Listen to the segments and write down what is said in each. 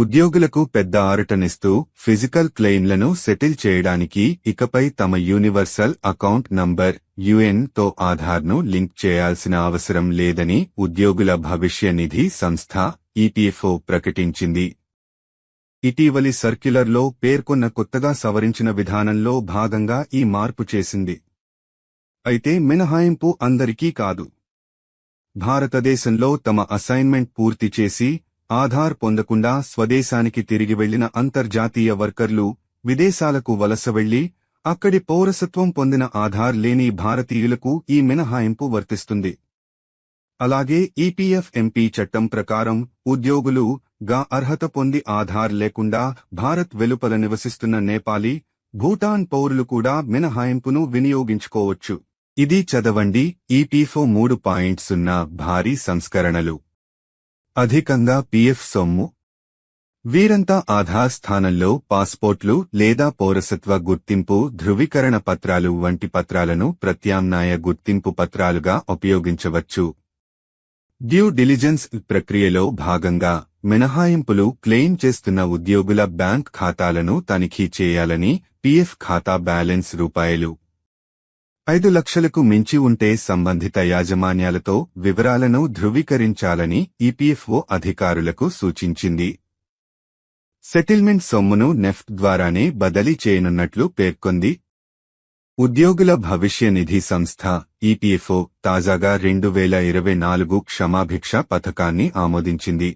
ఉద్యోగులకు పెద్ద ఆరటనిస్తూ ఫిజికల్ క్లెయిమ్లను సెటిల్ చేయడానికి ఇకపై తమ యూనివర్సల్ అకౌంట్ నంబర్ యుఎన్తో ఆధార్ను లింక్ చేయాల్సిన అవసరం లేదని ఉద్యోగుల భవిష్య నిధి సంస్థ ఈపీఎఫ్ఓ ప్రకటించింది. ఇటీవలి సర్క్యులర్లో పేర్కొన్న కొత్తగా సవరించిన విధానంలో భాగంగా ఈ మార్పు చేసింది. అయితే మినహాయింపు అందరికీ కాదు. భారతదేశంలో తమ అసైన్మెంట్ పూర్తి చేసి ఆధార్ పొందకుండా స్వదేశానికి తిరిగి వెళ్ళిన అంతర్జాతీయ వర్కర్లు విదేశాలకు వలస వెళ్ళి అక్కడి పౌరసత్వం పొందిన ఆధార్ లేని భారతీయులకు ఈ మినహాయింపు వర్తిస్తుంది. అలాగే ఈపీఎఫ్ ఎంపీ చట్టం ప్రకారం ఉద్యోగులు గా అర్హత పొంది ఆధార్ లేకుండా భారత్ వెలుపల నివసిస్తున్న నేపాలీ భూటాన్ పౌరులు కూడా మినహాయింపును వినియోగించుకోవచ్చు. ఇది చదవండి ఈపీఫో మూడు పాయింట్ సున్నా భారీ సంస్కరణలు. అధికంగా పీఎఫ్ సొమ్ము వీరంతా ఆధార్ స్థానంలో పాస్పోర్ట్లు లేదా పౌరసత్వ గుర్తింపు ధృవీకరణ పత్రాలు వంటి పత్రాలను ప్రత్యామ్నాయ గుర్తింపు పత్రాలుగా ఉపయోగించవచ్చు. డ్యూ డిలిజెన్స్ ప్రక్రియలో భాగంగా మినహాయింపులు క్లెయిమ్ చేస్తున్న ఉద్యోగుల బ్యాంక్ ఖాతాలను తనిఖీ చేయాలని పీఎఫ్ ఖాతా బ్యాలెన్స్ రూపాయలు. ఐదు లక్షలకు మించి ఉంటే సంబంధిత యాజమాన్యాలతో వివరాలను ధృవీకరించాలని ఈపీఎఫ్ఓ అధికారులకు సూచించింది. సెటిల్మెంట్ సొమ్మును నెఫ్ట్ ద్వారానే బదిలీ చేయనున్నట్లు పేర్కొంది. ఉద్యోగుల భవిష్య నిధి సంస్థ ఈపీఎఫ్ఓ తాజాగా రెండు వేల ఇరవై నాలుగు క్షమాభిక్ష పథకాన్ని ఆమోదించింది.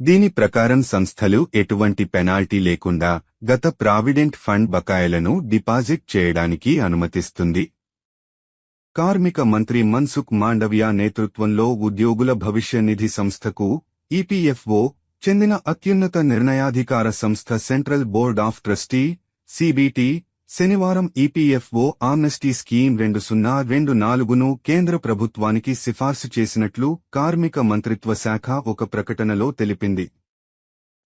దీని ప్రకారం సంస్థలు ఎటువంటి పెనాల్టీ లేకుండా గత ప్రావిడెంట్ ఫండ్ బకాయిలను డిపాజిట్ చేయడానికి అనుమతిస్తుంది. కార్మిక మంత్రి మన్సుఖ్ మాండవ్య నేతృత్వంలో ఉద్యోగుల భవిష్య నిధి సంస్థకు ఈపీఎఫ్ఓ చెందిన అత్యున్నత నిర్ణయాధికార సంస్థ Central Board of Trustee CBT శనివారం ఈపీఎఫ్ఓ ఆమ్నెస్టీ స్కీమ్ రెండు సున్నా రెండు నాలుగును కేంద్ర ప్రభుత్వానికి సిఫార్సు చేసినట్లు కార్మిక మంత్రిత్వ శాఖ ఒక ప్రకటనలో తెలిపింది.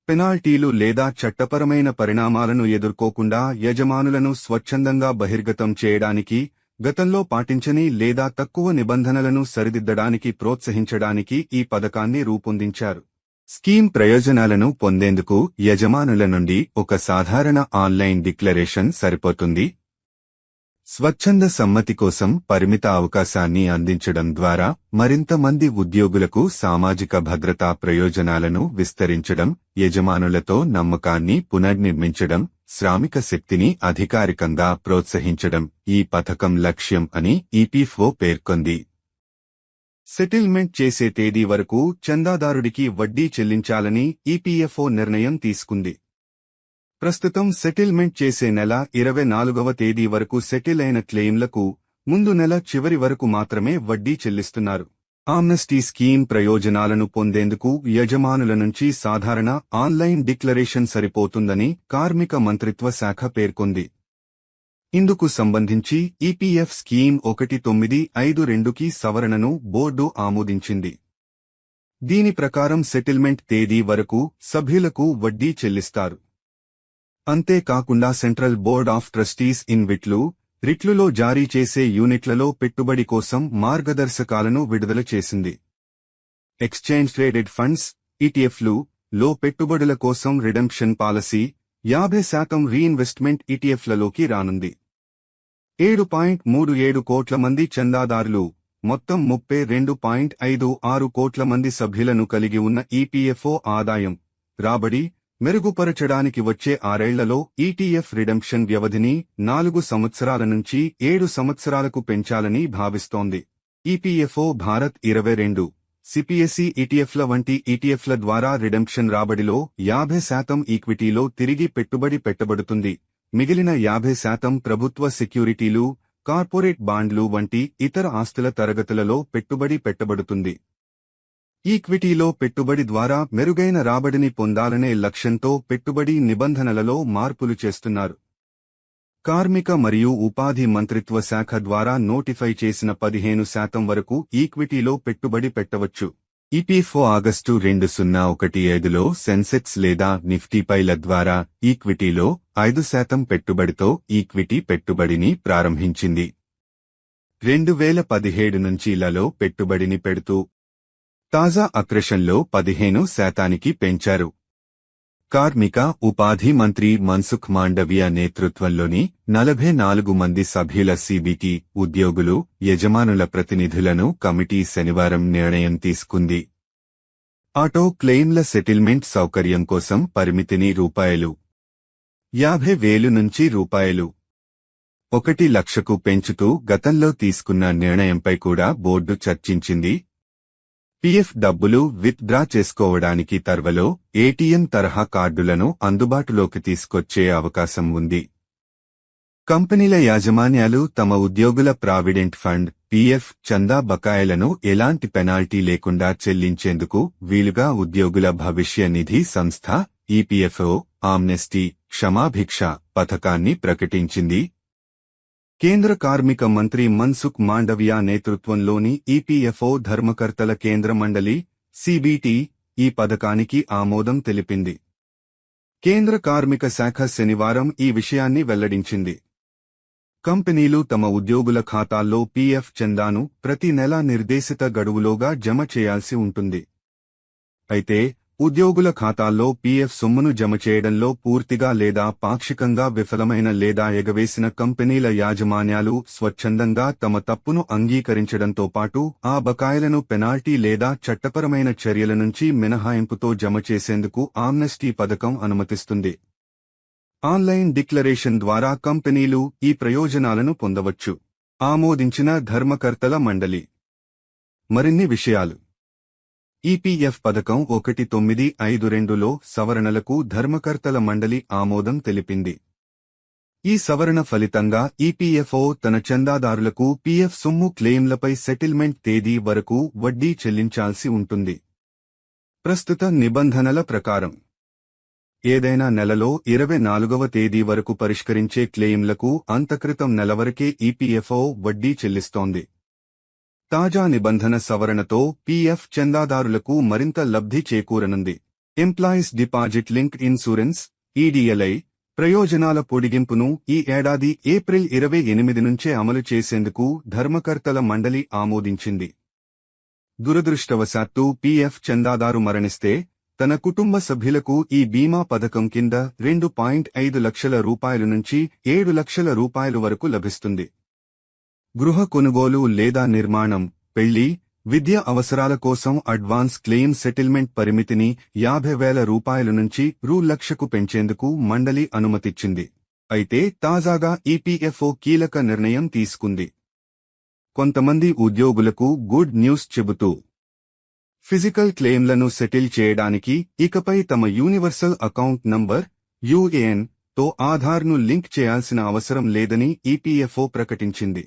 పెనాల్టీలు లేదా చట్టపరమైన పరిణామాలను ఎదుర్కోకుండా యజమానులను స్వచ్ఛందంగా బహిర్గతం చేయడానికి గతంలో పాటించని లేదా తక్కువ నిబంధనలను సరిదిద్దడానికి ప్రోత్సహించడానికి ఈ పథకాన్ని రూపొందించారు. స్కీమ్ ప్రయోజనాలను పొందేందుకు యజమానుల నుండి ఒక సాధారణ ఆన్లైన్ డిక్లరేషన్ సరిపోతుంది. స్వచ్ఛంద సమ్మతి కోసం పరిమిత అవకాశాన్ని అందించడం ద్వారా మరింత మంది ఉద్యోగులకు సామాజిక భద్రతా ప్రయోజనాలను విస్తరించడం యజమానులతో నమ్మకాన్ని పునర్నిర్మించడం శ్రామిక శక్తిని అధికారికంగా ప్రోత్సహించడం ఈ పథకం లక్ష్యం అని ఈపీఫ్ఓ పేర్కొంది. సెటిల్మెంట్ చేసే తేదీ వరకు చందాదారుడికి వడ్డీ చెల్లించాలని ఈపీఎఫ్ఓ నిర్ణయం తీసుకుంది. ప్రస్తుతం సెటిల్మెంట్ చేసే నెల ఇరవై నాలుగవ తేదీ వరకు సెటిల్ అయిన క్లెయిమ్లకు ముందు నెల చివరి వరకు మాత్రమే వడ్డీ చెల్లిస్తున్నారు. ఆమ్నెస్టీ స్కీమ్ ప్రయోజనాలను పొందేందుకు యజమానుల నుంచి సాధారణ ఆన్లైన్ డిక్లరేషన్ సరిపోతుందని కార్మిక మంత్రిత్వ శాఖ పేర్కొంది. ఇందుకు సంబంధించి ఈపీఎఫ్ స్కీమ్ ఒకటి తొమ్మిది ఐదు రెండుకి సవరణను బోర్డు ఆమోదించింది. దీని ప్రకారం సెటిల్మెంట్ తేదీ వరకు సభ్యులకు వడ్డీ చెల్లిస్తారు. అంతేకాకుండా సెంట్రల్ బోర్డ్ ఆఫ్ ట్రస్టీస్ ఇన్ విట్లు రిట్లులో జారీ చేసే యూనిట్లలో పెట్టుబడి కోసం మార్గదర్శకాలను విడుదల చేసింది. ఎక్స్చేంజ్ ట్రేడెడ్ ఫండ్స్ ఈటీఎఫ్లు లో పెట్టుబడుల కోసం రిడెంప్షన్ పాలసీ యాభై శాతం రీఇన్వెస్ట్మెంట్ ఈటీఎఫ్లలోకి రానుంది. ఏడు పాయింట్ మూడు ఏడు కోట్ల మంది చందాదారులు మొత్తం ముప్పై రెండు పాయింట్ ఐదు ఆరు కోట్ల మంది సభ్యులను కలిగి ఉన్న ఈపీఎఫ్ఓ ఆదాయం. రాబడి మెరుగుపరచడానికి వచ్చే ఆరేళ్ళలో ఈటీఎఫ్ రిడెంప్షన్ వ్యవధిని నాలుగు సంవత్సరాల నుంచి ఏడు సంవత్సరాలకు పెంచాలని భావిస్తోంది. ఈపీఎఫ్ఓ భారత్ ఇరవై రెండు సిపిఎస్ఈ ఈటీఎఫ్ల వంటి ఈటీఎఫ్ల ద్వారా రిడెంప్షన్ రాబడిలో యాభై శాతం ఈక్విటీలో తిరిగి పెట్టుబడి పెట్టబడుతుంది. మిగిలిన యాభై శాతం ప్రభుత్వ సెక్యూరిటీలు కార్పొరేట్ బాండ్లు వంటి ఇతర ఆస్తుల తరగతులలో పెట్టుబడి పెట్టబడుతుంది. ఈక్విటీలో పెట్టుబడి ద్వారా మెరుగైన రాబడిని పొందాలనే లక్ష్యంతో పెట్టుబడి నిబంధనలలో మార్పులు చేస్తున్నారు. కార్మిక మరియు ఉపాధి మంత్రిత్వ శాఖ ద్వారా నోటిఫై చేసిన పదిహేను శాతం వరకు ఈక్విటీలో పెట్టుబడి పెట్టవచ్చు. ఈపీఎఫ్ఓ ఆగస్టు రెండు సున్నా ఒకటి ఐదులో సెన్సెక్స్ లేదా నిఫ్టీపైల ద్వారా ఈక్విటీలో ఐదు శాతం పెట్టుబడితో ఈక్విటీ పెట్టుబడిని ప్రారంభించింది. రెండు వేల పదిహేడు నుంచి లలో పెట్టుబడిని పెడుతూ తాజా అక్రషన్లో పదిహేను శాతానికి పెంచారు. కార్మిక ఉపాధి మంత్రి మన్సుఖ్ మాండవియా నేతృత్వంలోని నలభై నాలుగు మంది సభ్యుల సిబిటి ఉద్యోగులు యజమానుల ప్రతినిధులను కమిటీ శనివారం నిర్ణయం తీసుకుంది. ఆటో క్లెయిమ్ల సెటిల్మెంట్ సౌకర్యం కోసం పరిమితిని రూపాయలు. యాభై వేలు నుంచి రూపాయలు. ఒకటి లక్షకు పెంచుతూ గతంలో తీసుకున్న నిర్ణయంపై కూడా బోర్డు చర్చించింది. పిఎఫ్ డబ్బులు విత్ డ్రా చేసుకోవడానికి తర్వలో ఏటీఎం తరహా కార్డులను అందుబాటులోకి తీసుకొచ్చే అవకాశం ఉంది. కంపెనీల యాజమాన్యాలు తమ ఉద్యోగుల ప్రావిడెంట్ ఫండ్ పిఎఫ్ చందా బకాయిలను ఎలాంటి పెనాల్టీ లేకుండా చెల్లించేందుకు వీలుగా ఉద్యోగుల భవిష్య నిధి సంస్థ ఈపీఎఫ్ఓ ఆమ్నెస్టీ క్షమాభిక్ష పథకాన్ని ప్రకటించింది. కేంద్ర కార్మిక మంత్రి మన్సుఖ్ మాండవియా నేతృత్వంలోని ఈపీఎఫ్ఓ ధర్మకర్తల కేంద్ర మండలి సిబిటి ఈ పథకానికి ఆమోదం తెలిపింది. కేంద్ర కార్మిక శాఖ శనివారం ఈ విషయాన్ని వెల్లడించింది. కంపెనీలు తమ ఉద్యోగుల ఖాతాల్లో పీఎఫ్ చందాను ప్రతి నెలా నిర్దేశిత గడువులోగా జమ చేయాల్సి ఉంటుంది. అయితే ఉద్యోగుల ఖాతాల్లో పీఎఫ్ సొమ్మును జమ చేయడంలో పూర్తిగా లేదా పాక్షికంగా విఫలమైన లేదా ఎగవేసిన కంపెనీల యాజమాన్యాలు స్వచ్ఛందంగా తమ తప్పును అంగీకరించడంతో పాటు ఆ బకాయిలను పెనాల్టీ లేదా చట్టపరమైన చర్యల నుంచి మినహాయింపుతో జమ చేసేందుకు ఆమ్నెస్టీ పథకం అనుమతిస్తుంది. ఆన్లైన్ డిక్లరేషన్ ద్వారా కంపెనీలు ఈ ప్రయోజనాలను పొందవచ్చు. ఆమోదించిన ధర్మకర్తల మండలి. మరిన్ని విషయాలు. ఈపీఎఫ్ పథకం ఒకటి తొమ్మిది ఐదు రెండులో సవరణలకు ధర్మకర్తల మండలి ఆమోదం తెలిపింది. ఈ సవరణ ఫలితంగా ఈపీఎఫ్ఓ తన చందాదారులకు పీఎఫ్ సొమ్ము క్లెయిమ్లపై సెటిల్మెంట్ తేదీ వరకు వడ్డీ చెల్లించాల్సి ఉంటుంది. ప్రస్తుత నిబంధనల ప్రకారం ఏదైనా నెలలో ఇరవై నాలుగవ తేదీ వరకు పరిష్కరించే క్లెయిమ్లకు అంతక్రితం నెలవరకే ఈపీఎఫ్ఓ వడ్డీ చెల్లిస్తోంది. తాజా నిబంధన సవరణతో పీఎఫ్ చందాదారులకు మరింత లబ్ధి చేకూరనుంది. Employees deposit link insurance EDLI ప్రయోజనాల పొడిగింపును ఈ ఏడాది ఏప్రిల్ ఇరవై ఎనిమిది నుంచే అమలు చేసేందుకు ధర్మకర్తల మండలి ఆమోదించింది. దురదృష్టవశాత్తు పీఎఫ్ చందాదారు మరణిస్తే తన కుటుంబ సభ్యులకు ఈ బీమా పథకం కింద రెండు పాయింట్ ఐదు లక్షల రూపాయల నుంచి ఏడు లక్షల రూపాయలు వరకు లభిస్తుంది. గృహ కొనుగోలు లేదా నిర్మాణం పెళ్ళి విద్య అవసరాల కోసం అడ్వాన్స్ క్లెయిమ్ సెటిల్మెంట్ పరిమితిని యాభై వేల రూపాయల నుంచి రూ లక్షకు పెంచేందుకు మండలి అనుమతిచ్చింది. అయితే తాజాగా ఈపీఎఫ్ఓ కీలక నిర్ణయం తీసుకుంది. కొంతమంది ఉద్యోగులకు గుడ్ న్యూస్ చెబుతూ ఫిజికల్ క్లెయిమ్లను సెటిల్ చేయడానికి ఇకపై తమ యూనివర్సల్ అకౌంట్ నంబర్ యూఏఎన్తో ఆధార్ను లింక్ చేయాల్సిన అవసరం లేదని ఈపీఎఫ్ఓ ప్రకటించింది.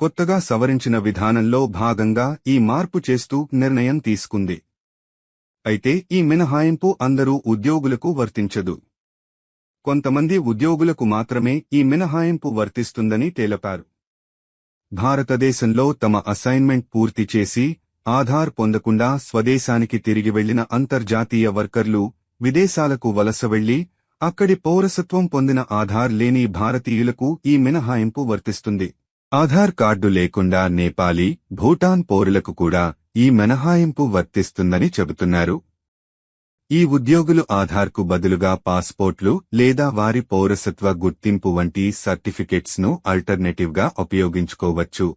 కొత్తగా సవరించిన విధానంలో భాగంగా ఈ మార్పు చేస్తూ నిర్ణయం తీసుకుంది. అయితే ఈ మినహాయింపు అందరూ ఉద్యోగులకు వర్తించదు. కొంతమంది ఉద్యోగులకు మాత్రమే ఈ మినహాయింపు వర్తిస్తుందని తేలపారు. భారతదేశంలో తమ అసైన్మెంట్ పూర్తి చేసి ఆధార్ పొందకుండా స్వదేశానికి తిరిగి వెళ్ళిన అంతర్జాతీయ వర్కర్లు విదేశాలకు వలస వెళ్ళి అక్కడి పౌరసత్వం పొందిన ఆధార్ లేని భారతీయులకు ఈ మినహాయింపు వర్తిస్తుంది. ఆధార్ కార్డు లేకుండా నేపాలీ భూటాన్ పౌరులకు కూడా ఈ మినహాయింపు వర్తిస్తుందని చెబుతున్నారు. ఈ ఉద్యోగులు ఆధార్కు బదులుగా పాస్పోర్ట్లు లేదా వారి పౌరసత్వ గుర్తింపు వంటి సర్టిఫికెట్స్ను ను ఉపయోగించుకోవచ్చు.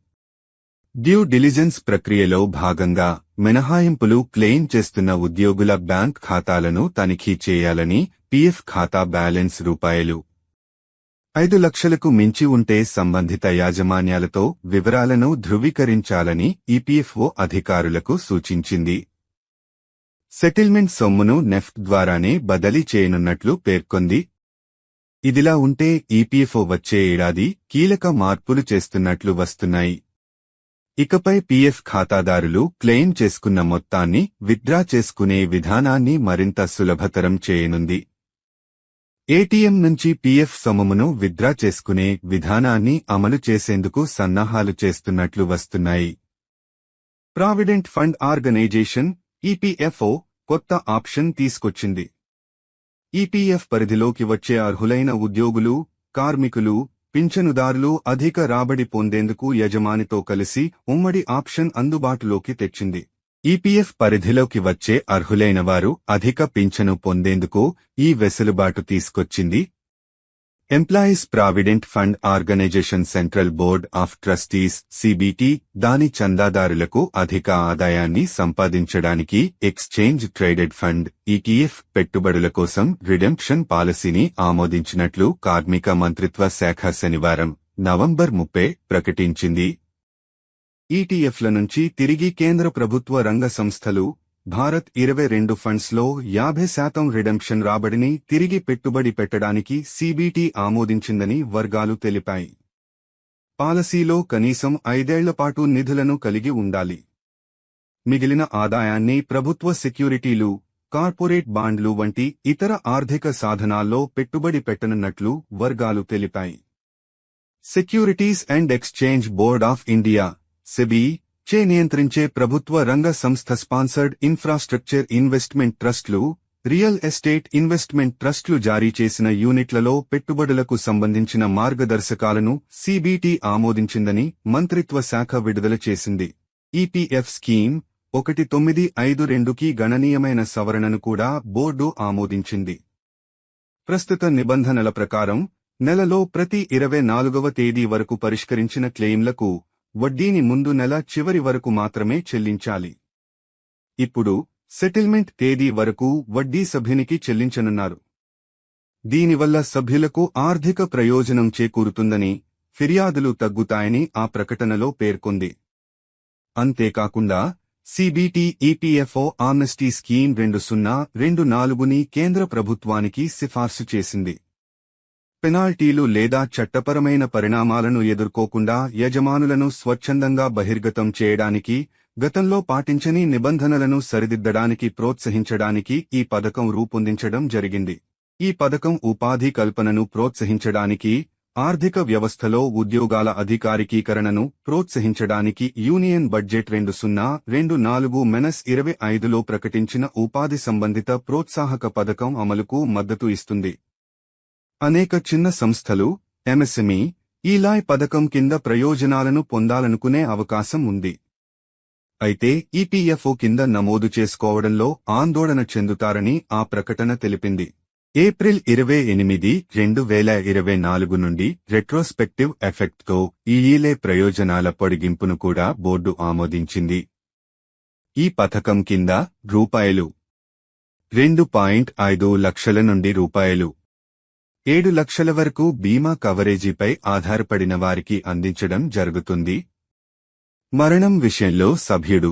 డ్యూ డిలిజెన్స్ ప్రక్రియలో భాగంగా మినహాయింపులు క్లెయిమ్ చేస్తున్న ఉద్యోగుల బ్యాంక్ ఖాతాలను తనిఖీ చేయాలని పీఎఫ్ ఖాతా బ్యాలెన్స్ రూపాయలు ఐదు లక్షలకు మించి ఉంటే సంబంధిత యాజమాన్యాలతో వివరాలను ధృవీకరించాలని ఈపీఎఫ్ఓ అధికారులకు సూచించింది. సెటిల్మెంట్ సొమ్మును నెఫ్ట్ ద్వారానే బదిలీ చేయనున్నట్లు పేర్కొంది. ఇదిలా ఉంటే ఈపీఎఫ్ఓ వచ్చే ఏడాది కీలక మార్పులు చేస్తున్నట్లు వస్తున్నాయి. ఇకపై పీఎఫ్ ఖాతాదారులు క్లెయిమ్ చేసుకున్న మొత్తాన్ని విత్డ్రా చేసుకునే విధానాన్ని మరింత సులభతరం చేయనుంది. ఏటీఎం నుంచి పీఎఫ్ సొమ్మును విత్డ్రా చేసుకునే విధానాన్ని అమలు చేసేందుకు సన్నాహాలు చేస్తున్నట్లు వస్తున్నాయి. ప్రావిడెంట్ ఫండ్ ఆర్గనైజేషన్ ఈపీఎఫ్ఓ కొత్త ఆప్షన్ తీసుకొచ్చింది. ఈపీఎఫ్ పరిధిలోకి వచ్చే అర్హులైన ఉద్యోగులు కార్మికులు పింఛనుదారులు అధిక రాబడి పొందేందుకు యజమానితో కలిసి ఉమ్మడి ఆప్షన్ అందుబాటులోకి తెచ్చింది. ఈపీఎఫ్ పరిధిలోకి వచ్చే అర్హులైన వారు అధిక పింఛను పొందేందుకు ఈ వెసులుబాటు తీసుకొచ్చింది. Employees provident fund organisation Central Board of Trustees CBT దాని చందాదారులకు అధిక ఆదాయాన్ని సంపాదించడానికి ఎక్స్చేంజ్ ట్రేడెడ్ ఫండ్ ఈటీఎఫ్ పెట్టుబడుల కోసం రిడెంప్షన్ పాలసీని ఆమోదించినట్లు కార్మిక మంత్రిత్వ శాఖ శనివారం నవంబర్ ముప్పై ప్రకటించింది. ఈటీఎఫ్ల నుంచి తిరిగి కేంద్ర ప్రభుత్వ రంగ సంస్థలు భారత్ ఇరవై రెండు ఫండ్స్లో యాభై శాతం రిడెంప్షన్ రాబడిని తిరిగి పెట్టుబడి పెట్టడానికి సీబీటీ ఆమోదించిందని వర్గాలు తెలిపాయి. పాలసీలో కనీసం ఐదేళ్ళ పాటు నిధులను కలిగి ఉండాలి. మిగిలిన ఆదాయాన్ని ప్రభుత్వ సెక్యూరిటీలు కార్పొరేట్ బాండ్లు వంటి ఇతర ఆర్థిక సాధనాల్లో పెట్టుబడి పెట్టనున్నట్లు వర్గాలు తెలిపాయి. Securities and exchange board of India SEBI చే నియంత్రించే ప్రభుత్వ రంగ సంస్థ స్పాన్సర్డ్ ఇన్ఫ్రాస్ట్రక్చర్ ఇన్వెస్ట్మెంట్ ట్రస్ట్లు రియల్ ఎస్టేట్ ఇన్వెస్ట్మెంట్ ట్రస్ట్లు జారీ చేసిన యూనిట్లలో పెట్టుబడులకు సంబంధించిన మార్గదర్శకాలను సిబిటి ఆమోదించిందని మంత్రిత్వ శాఖ విడుదల చేసింది. ఈపీఎఫ్ స్కీమ్ ఒకటి తొమ్మిది ఐదు రెండుకి గణనీయమైన సవరణను కూడా బోర్డు ఆమోదించింది. ప్రస్తుత నిబంధనల ప్రకారం నెలలో ప్రతి ఇరవై నాలుగవ తేదీ వరకు పరిష్కరించిన క్లెయిమ్లకు వడ్డీని ముందు నెల చివరి వరకు మాత్రమే చెల్లించాలి. ఇప్పుడు సెటిల్మెంట్ తేదీ వరకు వడ్డీ సభ్యునికి చెల్లించనున్నారు. దీనివల్ల సభ్యులకు ఆర్థిక ప్రయోజనం చేకూరుతుందని ఫిర్యాదులు తగ్గుతాయని ఆ ప్రకటనలో పేర్కొంది. అంతేకాకుండా సిబిటి ఈపీఎఫ్ఓ ఆమ్నెస్టీ స్కీమ్ రెండు సున్నా రెండు నాలుగుని కేంద్ర ప్రభుత్వానికి సిఫార్సు చేసింది. పెనాల్టీలు లేదా చట్టపరమైన పరిణామాలను ఎదుర్కోకుండా యజమానులను స్వచ్ఛందంగా బహిర్గతం చేయడానికి గతంలో పాటించని నిబంధనలను సరిదిద్దడానికి ప్రోత్సహించడానికి ఈ పథకం రూపొందించడం జరిగింది. ఈ పథకం ఉపాధి కల్పనను ప్రోత్సహించడానికి ఆర్థిక వ్యవస్థలో ఉద్యోగాల అధికారికీకరణను ప్రోత్సహించడానికి యూనియన్ బడ్జెట్ రెండు సున్నా రెండు నాలుగు మెనస్ ఇరవై ఐదులో ప్రకటించిన ఉపాధి సంబంధిత ప్రోత్సాహక పథకం అమలుకు మద్దతు ఇస్తుంది. అనేక చిన్న సంస్థలు ఎంఎస్ఎంఈ ఈలాయ్ పథకం కింద ప్రయోజనాలను పొందాలనుకునే అవకాశం ఉంది. అయితే ఈపీఎఫ్ఓ కింద నమోదు చేసుకోవడంలో ఆందోళన చెందుతారని ఆ ప్రకటన తెలిపింది. ఏప్రిల్ ఇరవై ఎనిమిది రెండు వేల ఇరవై నాలుగు నుండి రెట్రోస్పెక్టివ్ ఎఫెక్ట్తో ఈఈలే ప్రయోజనాల పొడిగింపును కూడా బోర్డు ఆమోదించింది. ఈ పథకం కింద రూపాయలు రెండు పాయింట్ ఐదు లక్షల నుండి రూపాయలు ఏడు లక్షల వరకు బీమా కవరేజీపై ఆధారపడిన వారికి అందించడం జరుగుతుంది. మరణం విషయంలో సభ్యుడు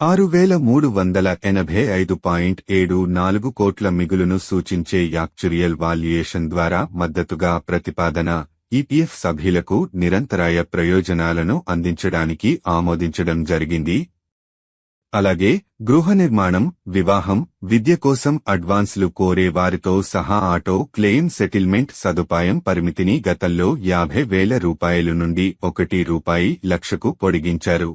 ఆరు వేల మూడు వందల ఎనభై ఐదు పాయింట్ ఏడు నాలుగు కోట్ల మిగులును సూచించే యాక్చురియల్ వాల్యుయేషన్ ద్వారా మద్దతుగా ప్రతిపాదన ఈపీఎఫ్ సభ్యులకు నిరంతరాయ ప్రయోజనాలను అందించడానికి ఆమోదించడం జరిగింది. అలాగే గృహ నిర్మాణం వివాహం విద్య కోసం అడ్వాన్స్లు కోరే వారితో సహా ఆటో క్లెయిమ్ సెటిల్మెంట్ సదుపాయం పరిమితిని గతంలో యాభై వేల రూపాయలు నుండి ఒకటి రూపాయి లక్షకు పొడిగించారు.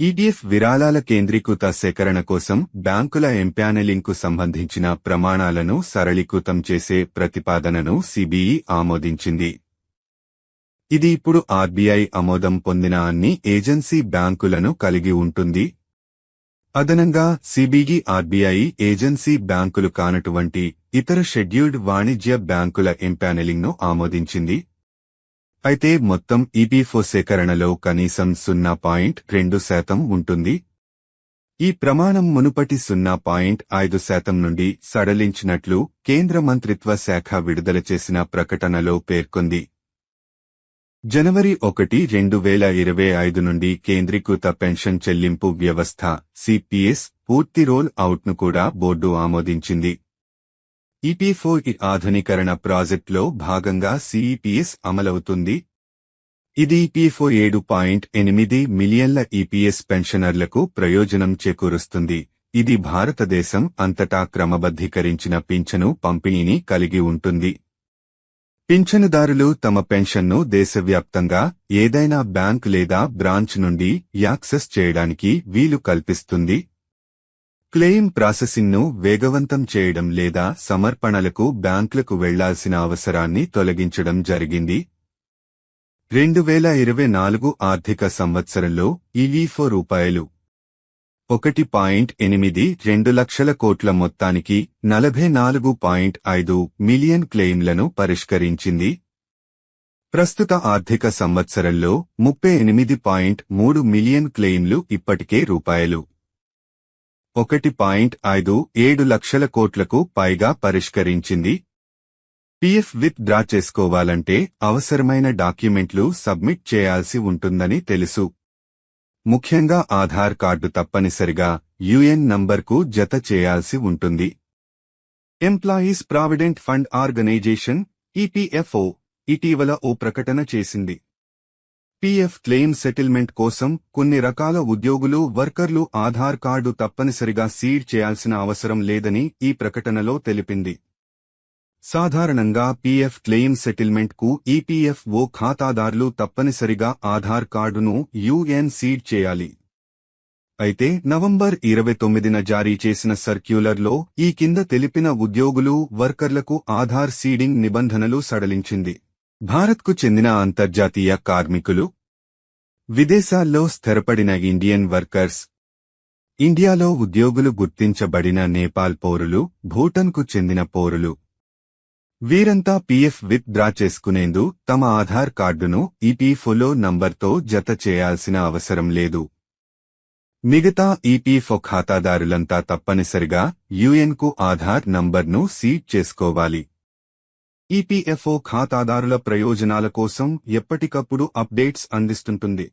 ఈడీఎఫ్ విరాళాల కేంద్రీకృత సేకరణ కోసం బ్యాంకుల ఎంప్యానెలింగ్కు సంబంధించిన ప్రమాణాలను సరళీకృతం చేసే ప్రతిపాదనను సిబిఈ ఆమోదించింది. ఇది ఇప్పుడు ఆర్బీఐ ఆమోదం పొందిన అన్ని ఏజెన్సీ బ్యాంకులను కలిగి ఉంటుంది. అదనంగా సిబిఈ ఆర్బీఐ ఏజెన్సీ బ్యాంకులు కానటువంటి ఇతర షెడ్యూల్డ్ వాణిజ్య బ్యాంకుల ఎంపానెలింగ్ను ఆమోదించింది. అయితే మొత్తం ఈపీఫో సేకరణలో కనీసం సున్నా పాయింట్ రెండు శాతం ఉంటుంది. ఈ ప్రమాణం మునుపటి సున్నా పాయింట్ ఐదు శాతం నుండి సడలించినట్లు కేంద్ర మంత్రిత్వ శాఖ విడుదల చేసిన ప్రకటనలో పేర్కొంది. జనవరి ఒకటి రెండు వేల ఇరవై ఐదు నుండి కేంద్రీకృత పెన్షన్ చెల్లింపు వ్యవస్థ సిపిఎస్ పూర్తి రోల్ అవుట్ను కూడా బోర్డు ఆమోదించింది. ఈపీఎఫ్ఓ ఆధునీకరణ ప్రాజెక్టులో భాగంగా సిఈపిఎస్ అమలవుతుంది. ఇది ఈపీఎఫ్ఓ ఏడు పాయింట్ ఎనిమిది మిలియన్ల ఈపీఎస్ పెన్షనర్లకు ప్రయోజనం చేకూరుస్తుంది. ఇది భారతదేశం అంతటా క్రమబద్ధీకరించిన పింఛను పంపిణీని కలిగి ఉంటుంది. పింఛనుదారులు తమ పెన్షన్ను దేశవ్యాప్తంగా ఏదైనా బ్యాంక్ లేదా బ్రాంచ్ నుండి యాక్సెస్ చేయడానికి వీలు కల్పిస్తుంది. క్లెయిమ్ ప్రాసెసింగ్ను వేగవంతం చేయడం లేదా సమర్పణలకు బ్యాంకులకు వెళ్ళాల్సిన అవసరాన్ని తొలగించడం జరిగింది. రెండు వేల ఇరవై నాలుగు ఆర్థిక సంవత్సరంలో ఈఈఫో రూపాయలు ఒకటి పాయింట్ ఎనిమిది రెండు లక్షల కోట్ల మొత్తానికి నలభై నాలుగు పాయింట్ ఐదు మిలియన్ క్లెయిమ్లను పరిష్కరించింది. ప్రస్తుత ఆర్థిక సంవత్సరంలో ముప్పై ఎనిమిది పాయింట్ మూడు మిలియన్ క్లెయిమ్లు ఇప్పటికే రూపాయలు. ఒకటి పాయింట్ ఐదు ఏడు లక్షల కోట్లకు పైగా పరిష్కరించింది. పిఎఫ్ విత్ డ్రా చేసుకోవాలంటే అవసరమైన డాక్యుమెంట్లు సబ్మిట్ చేయాల్సి ఉంటుందని తెలుసు. ముఖ్యంగా ఆధార్ కార్డు తప్పనిసరిగా యుఎన్ నంబర్కు జత చేయాల్సి ఉంటుంది. Employees provident fund organisation EPFO ఇటీవల ఓ ప్రకటన చేసింది. పీఎఫ్ క్లెయిమ్ సెటిల్మెంట్ కోసం కొన్ని రకాల ఉద్యోగులు వర్కర్లు ఆధార్ కార్డు తప్పనిసరిగా సీడ్ చేయాల్సిన అవసరం లేదని ఈ ప్రకటనలో తెలిపింది. సాధారణంగా పీఎఫ్ క్లెయిమ్ సెటిల్మెంట్కు ఈపీఎఫ్ఓ ఖాతాదారులు తప్పనిసరిగా ఆధార్ కార్డును యుఎన్ సీడ్ చేయాలి. అయితే నవంబర్ ఇరవై తొమ్మిదిన జారీ చేసిన సర్క్యులర్లో ఈ కింద తెలిపిన ఉద్యోగులు వర్కర్లకు ఆధార్ సీడింగ్ నిబంధనలు సడలించింది. భారత్కు చెందిన అంతర్జాతీయ కార్మికులు విదేశాల్లో స్థిరపడిన ఇండియన్ వర్కర్స్ ఇండియాలో ఉద్యోగులు గుర్తించబడిన నేపాల్ పౌరులు భూటన్కు చెందిన పౌరులు వీరంతా పీఎఫ్ విత్ డ్రా చేసుకునేందు తమ ఆధార్ కార్డును ఈపీఎఫ్ఓలో నంబర్తో జత చేయాల్సిన అవసరం లేదు. మిగతా ఈపీఎఫ్ఓ ఖాతాదారులంతా తప్పనిసరిగా యుఎన్కు ఆధార్ నంబర్ను సీడ్ చేసుకోవాలి. ఈపీఎఫ్ఓ ఖాతాదారుల ప్రయోజనాల కోసం ఎప్పటికప్పుడు అప్డేట్స్ అందిస్తుంటుంది.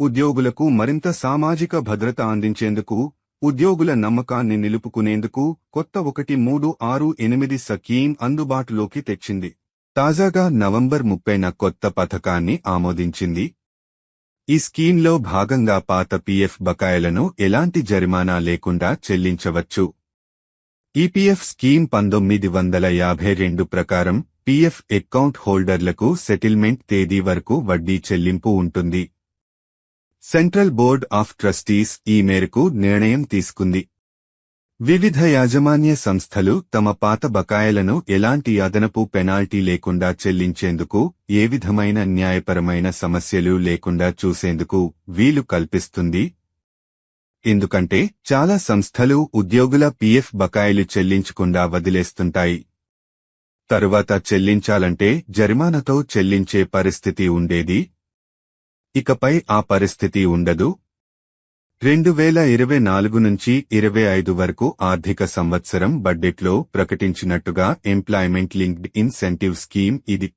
ఉద్యోగులకు మరింత సామాజిక భద్రత అందించేందుకు ఉద్యోగుల నమ్మకాన్ని నిలుపుకునేందుకు కొత్త ఒకటి మూడు ఆరు ఎనిమిది సకీం అందుబాటులోకి తెచ్చింది. తాజాగా నవంబర్ ముప్పైన కొత్త పథకాన్ని ఆమోదించింది. ఈ స్కీంలో భాగంగా పాత పీఎఫ్ బకాయిలను ఎలాంటి జరిమానా లేకుండా చెల్లించవచ్చు. ఈపీఎఫ్ స్కీమ్ పంతొమ్మిది వందల యాభై రెండు ప్రకారం పీఎఫ్ అకౌంట్ హోల్డర్లకు సెటిల్మెంట్ తేదీ వరకు వడ్డీ చెల్లింపు ఉంటుంది. సెంట్రల్ బోర్డ్ ఆఫ్ ట్రస్టీస్ ఈ మేరకు నిర్ణయం తీసుకుంది. వివిధ యాజమాన్య సంస్థలు తమ పాత బకాయిలను ఎలాంటి అదనపు పెనాల్టీ లేకుండా చెల్లించేందుకు ఏ విధమైన న్యాయపరమైన సమస్యలు లేకుండా చూసేందుకు వీలు కల్పిస్తుంది. ఎందుకంటే చాలా సంస్థలు ఉద్యోగుల పీఎఫ్ బకాయిలు చెల్లించకుండా వదిలేస్తుంటాయి. తరువాత చెల్లించాలంటే జరిమానాతో చెల్లించే పరిస్థితి ఉండేది. ఇకపై ఆ పరిస్థితి ఉండదు. రెండు వేల ఇరవై నాలుగు నుంచి ఇరవై ఐదు వరకు ఆర్థిక సంవత్సరం బడ్జెట్లో ప్రకటించినట్టుగా ఎంప్లాయ్మెంట్ లింక్డ్ ఇన్సెంటివ్ స్కీమ్ ఇది.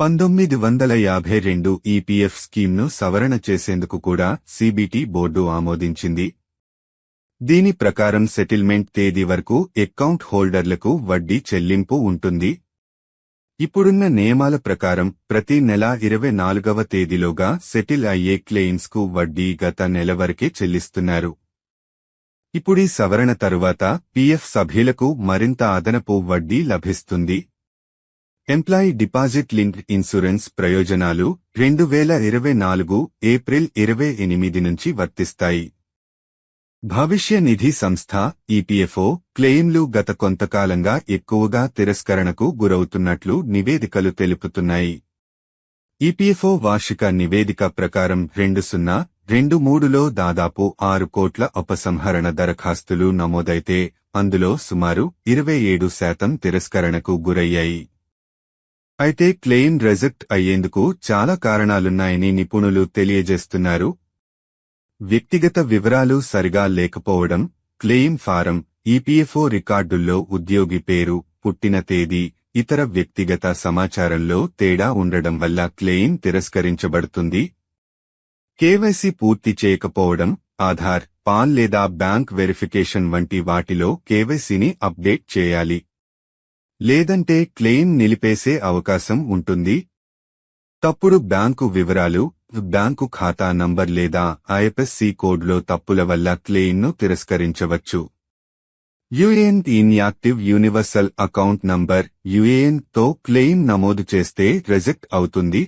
పంతొమ్మిది వందల యాభై రెండు ఈపీఎఫ్ స్కీమ్ను సవరణ చేసేందుకు కూడా సిబిటి బోర్డు ఆమోదించింది. దీని ప్రకారం సెటిల్మెంట్ తేదీ వరకు అకౌంట్ హోల్డర్లకు వడ్డీ చెల్లింపు ఉంటుంది. ఇప్పుడున్న నియమాల ప్రకారం ప్రతి నెల ఇరవై నాలుగవ తేదీలోగా సెటిల్ అయ్యే క్లెయిమ్స్కు వడ్డీ గత నెల వరకే చెల్లిస్తున్నారు. ఇప్పుడీ సవరణ తరువాత పీఎఫ్ సభ్యులకు మరింత అదనపు వడ్డీ లభిస్తుంది. ఎంప్లాయీ డిపాజిట్ లింక్డ్ ఇన్సూరెన్స్ ప్రయోజనాలు రెండు వేల ఇరవై నాలుగు ఏప్రిల్ ఇరవై ఎనిమిది నుంచి వర్తిస్తాయి. భవిష్య నిధి సంస్థ ఈపీఎఫ్ఓ క్లెయిమ్లు గత కొంతకాలంగా ఎక్కువగా తిరస్కరణకు గురవుతున్నట్లు నివేదికలు తెలుపుతున్నాయి. ఈపీఎఫ్ఓ వార్షిక నివేదిక ప్రకారం రెండు సున్నా రెండు మూడులో దాదాపు ఆరు కోట్ల ఉపసంహరణ దరఖాస్తులు నమోదైతే అందులో సుమారు ఇరవై ఏడు శాతం తిరస్కరణకు గురయ్యాయి. అయితే క్లెయిమ్ రిజెక్ట్ అయ్యేందుకు చాలా కారణాలున్నాయని నిపుణులు తెలియజేస్తున్నారు. వ్యక్తిగత వివరాలు సరిగా లేకపోవడం క్లెయిమ్ ఫారం ఈపీఎఫ్ఓ రికార్డుల్లో ఉద్యోగి పేరు పుట్టిన తేదీ ఇతర వ్యక్తిగత సమాచారంలో తేడా ఉండడం వల్ల క్లెయిమ్ తిరస్కరించబడుతుంది. కేవైసీ పూర్తి చేయకపోవడం ఆధార్ పాన్ లేదా బ్యాంక్ వెరిఫికేషన్ వంటి వాటిలో కేవైసీని అప్డేట్ చేయాలి. లేదంటే క్లెయిమ్ నిలిపేసే అవకాశం ఉంటుంది. తప్పుడు బ్యాంకు వివరాలు బ్యాంకు ఖాతా నంబర్ లేదా ఐఎఫ్ఎస్సి కోడ్లో తప్పుల వల్ల క్లెయిమ్ను తిరస్కరించవచ్చు. UAN inactive universal account number యుఏఎన్తో claim నమోదు చేస్తే రిజెక్ట్ అవుతుంది.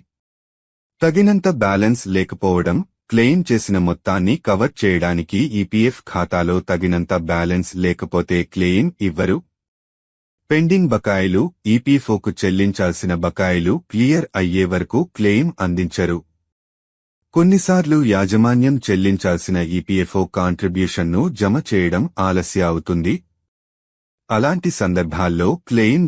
తగినంత బ్యాలెన్స్ లేకపోవడం క్లెయిమ్ చేసిన మొత్తాన్ని కవర్ చేయడానికి ఈపీఎఫ్ ఖాతాలో తగినంత బ్యాలెన్స్ లేకపోతే క్లెయిమ్ ఇవ్వరు. పెండింగ్ బకాయిలు ఈపీఎఫ్ఓకు చెల్లించాల్సిన బకాయిలు క్లియర్ అయ్యే వరకు క్లెయిమ్ అందించరు. కొన్నిసార్లు యాజమాన్యం చెల్లించాల్సిన ఈపీఎఫ్ఓ కాంట్రిబ్యూషన్ను జమ చేయడం ఆలస్య అవుతుంది అలాంటి సందర్భాల్లో క్లెయిమ్